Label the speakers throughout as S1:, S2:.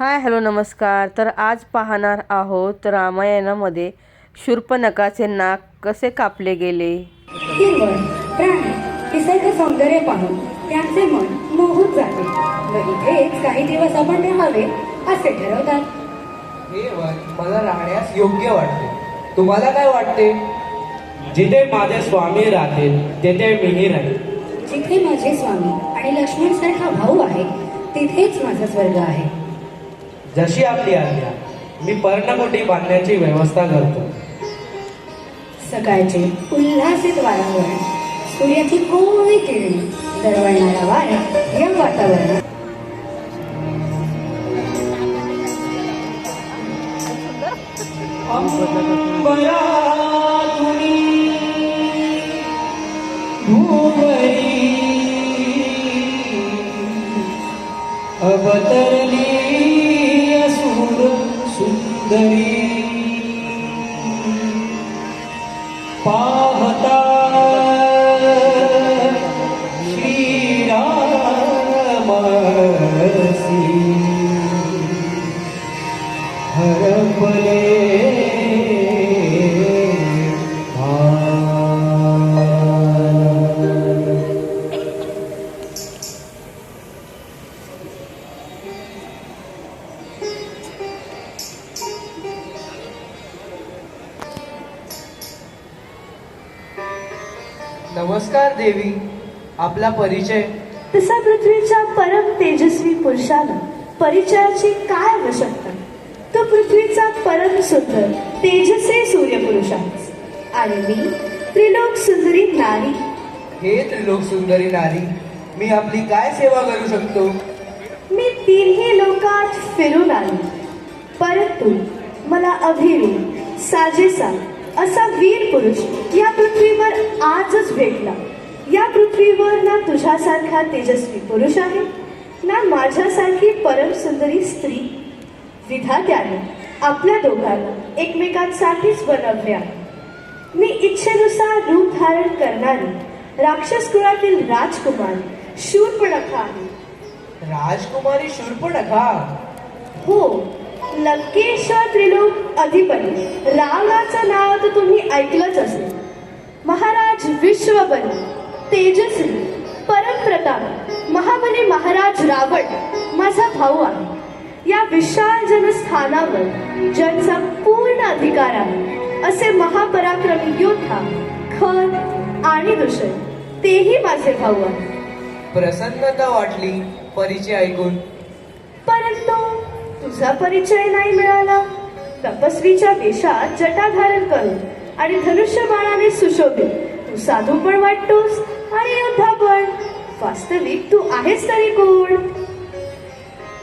S1: Hi hello नमस्कार. तर आज पाहणार आहोत रामायणामध्ये शूर्पणखाचे नाक कसे कापले गेले?
S2: सौंदर्य पाहून त्यांचे मन मोहून जाते. व इथेच काही दिवस आपण राहावे असे ठरवतात.
S3: हे वन मला राहण्यास योग्य वाटते. तुम्हाला काय वाटते?
S4: जिथे माझे स्वामी राहतील तेथे मीही राहील
S2: जिथे माझे स्वामी आणि लक्ष्मण सारखा भाऊ आहे तिथेच माझा स्वर्ग आहे.
S4: जशी आपली आज्ञा मी पर्णकोटी बांधण्याची व्यवस्था करतो.
S2: सकाळचे उल्हासित वातावरण सूर्याची कोवळी किरणी दरवळणारा वारा या वातावरणात.
S4: अवतरली सुंदरी
S3: नमस्कार देवी आपला परिचय.
S5: तसा पृथ्वीच्या परम तेजस्वी पुरुषाला परिचयाची काय आवश्यकता? तो पृथ्वीचा परम सुंदर तेजसे सूर्यपुरुष आहे आणि मी त्रिलोक सुंदरी नारी.
S3: हे त्रिलोक सुंदरी नारी मी आपली काय सेवा करू शकतो?
S5: मी तिन्ही लोकात फिरून आले. परंतु मला अभिरू साजेसा असा वीर पुरुष या पृथ्वीवर आजच भेटला. या पृथ्वीवर ना तुझ्यासारखा तेजस्वी पुरुष आहे ना माझ्यासारखी परम सुंदरी स्त्री. विधात्याने आपल्या दोघांना एकमेकांसाठीच बनवले आहे मी इच्छेनुसार रूप धारण करणारी राक्षस कुळातील राजकुमारी शूर्पणखा आहे.
S3: राजकुमारी शूर्पणखा?
S5: हो लंकेश्वर त्रिलोक अधिपती. रावणाचं नाव तर तुम्ही ऐकलंच असेल. महाराज विश्वबली तेजस्वी परमप्रताप महाबली महाराज रावण माझा भाऊ आहे. या विशाल जनस्थानावर ज्यांचा पूर्ण अधिकार आहे असे महापराक्रमी योद्धा खर आणि दुष्य तेही माझे भाऊ आहेत.
S3: प्रसन्नता वाटली परिचय ऐकून.
S5: परंतु तुझा परिचय नाही मिळाला. तपस्वीच्या वेशात जटा धारण करून आणि धनुष्य बाणाने सुशोभित. तू साधू पण वाटतोस आणि योद्धा पण. वास्तविक तू आहेस तरी कोण?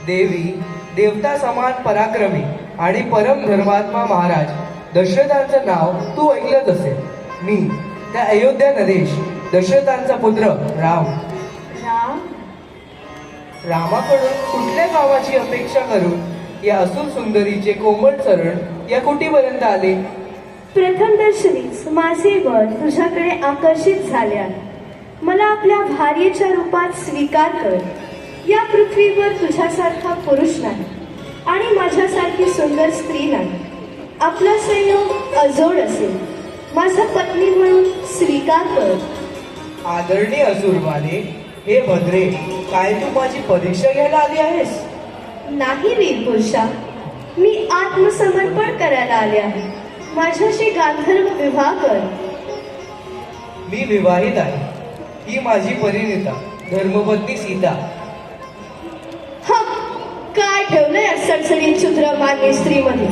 S3: देवी देवता समान पराक्रमी आणि परम धर्मात्मा महाराज. दशरथांचं नाव तू ऐकलंच असेल. मी त्या अयोध्या नरेश दशरथांचा पुत्र राम.
S5: राम?
S3: रामाकडून कुठल्या कामाची अपेक्षा करून या असुर सुंदरीचे कोमल चरण या कुटीपर्यंत आले.
S5: प्रथम दर्शनीच माझे मन तुझ्याकडे आकर्षित झाले आहे मला आपल्या भार्येच्या रूपात स्वीकार कर. या पृथ्वीवर तुझ्यासारखा पुरुष नाही आणि माझ्यासारखी सुंदर स्त्री नाही. आपला संयोग अजोड असेल. माझा पत्नी म्हणून स्वीकार कर.
S3: आदरणीय असुरवाने हे भद्रे काय तू माझी परीक्षा घ्यायला आली आहेस?
S5: नाही वीर पुरुषा मी आत्मसमर्पण करायला आले आहे. माझ्याशी गांधर्व विवाह कर.
S3: मी विवाहित आहे. ही माझी परिणिता धर्मपत्नी सीता.
S5: हा काय ठेवलंय या सडसडीत शूद्र मानवी स्त्रीमध्ये?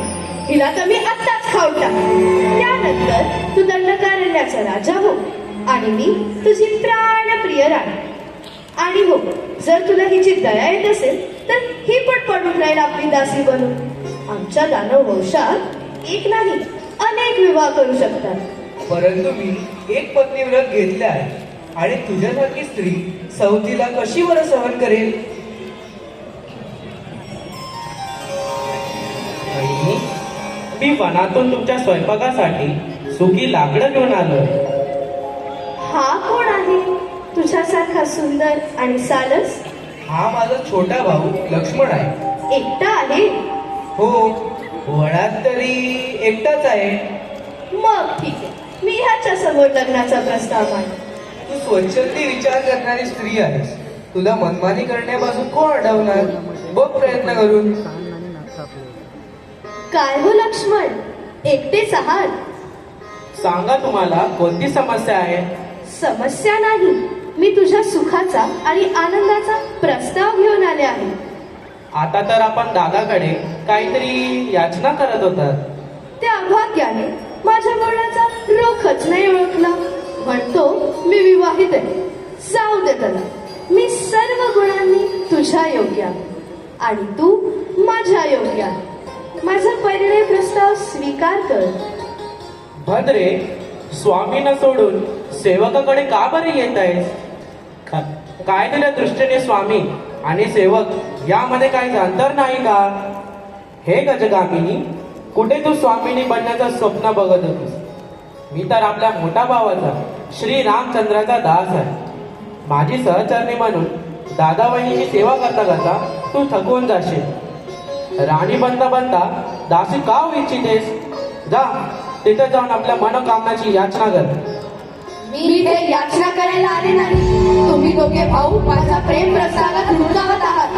S5: हिला तर मी आत्ताच टाक त्यानंतर तू दंडकारण्याचा राजा हो. आणि मी तुझी प्राणप्रिय राणी. आणि हो जर तुला हिची दया येत असेल तर ही पण पडून राहील आपली दासी बनून. आमच्या दानव वंशात एक नाही अनेक विवाह करू शकतात.
S3: परंतु मी एक पत्नी व्रत घेतले आहे आणि तुझ्यासारखी स्त्री सवतीला कशी बरं सहन करेल?
S4: मी वनातून तुमच्या स्वयंपाकासाठी सुकी लाकडं घेऊन आलोय.
S5: हा कोण आहे? तुझ्यासारखा सुंदर आणि सालस
S3: हा माझा छोटा भाऊ लक्ष्मण आहे.
S5: एकटा आहे?
S3: हो वळात तरी एकटाच आहे.
S5: मग ठीक आहे. मी ह्याच्या समोर लग्नाचा प्रस्ताव मांडतो.
S3: तू स्वच्छंदी विचार करणारी स्त्री आहेस. तुला मनमानी करण्यापासून कोण अडवणार? बघ प्रयत्न करून.
S5: काय हो लक्ष्मण? एकटेच आहात?
S4: सांगा तुम्हाला कोणती समस्या आहे?
S5: समस्या नाही. मी तुझ्या सुखाचा आणि आनंदाचा प्रस्ताव घेऊन आले आहे.
S4: आता तर आपण दादाकडे काहीतरी याचना करत होतात.
S5: त्या अभाग्याने माझ्या बोलण्याचा रोखच नाही ओळखला. म्हणतो मी विवाहित आहे. जाऊ दे त्याला. मी सर्व गुणांनी तुझ्या योग्य आहे. आणि तू माझ्या योग्य आहे. माझा परिणय प्रस्ताव स्वीकार कर.
S4: भद्रे स्वामींना सोडून सेवकाकडे का बरे येत आहेस? कायदेच्या काय दिल्या दृष्टीने स्वामी आणि सेवक यामध्ये काही अंतर नाही का? हे गजगामिनी कुठे तू स्वामीनी बनण्याचं स्वप्न बघत होतीस? मी तर आपल्या मोठा भावाचा श्री रामचंद्राचा दास आहे. माझी सहचरणी म्हणून दादा बहिणीची सेवा करता करता तू थकून जाशील. राणी बनता बनता दासी का होऊ इच्छितेस? जा तिथे जाऊन आपल्या मनोकामनाची याचना कर.
S5: मी इथे याचना करायला आले नाही. तुम्ही दोघे भाऊ माझा प्रेम प्रस्तावात हुडकावत आहात.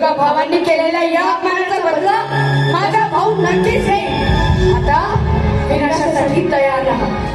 S5: दोघा भावांनी केलेल्या या अपमानाचा बदला माझा भाऊ नक्कीच आहे आता विनाशासाठी तयार राहा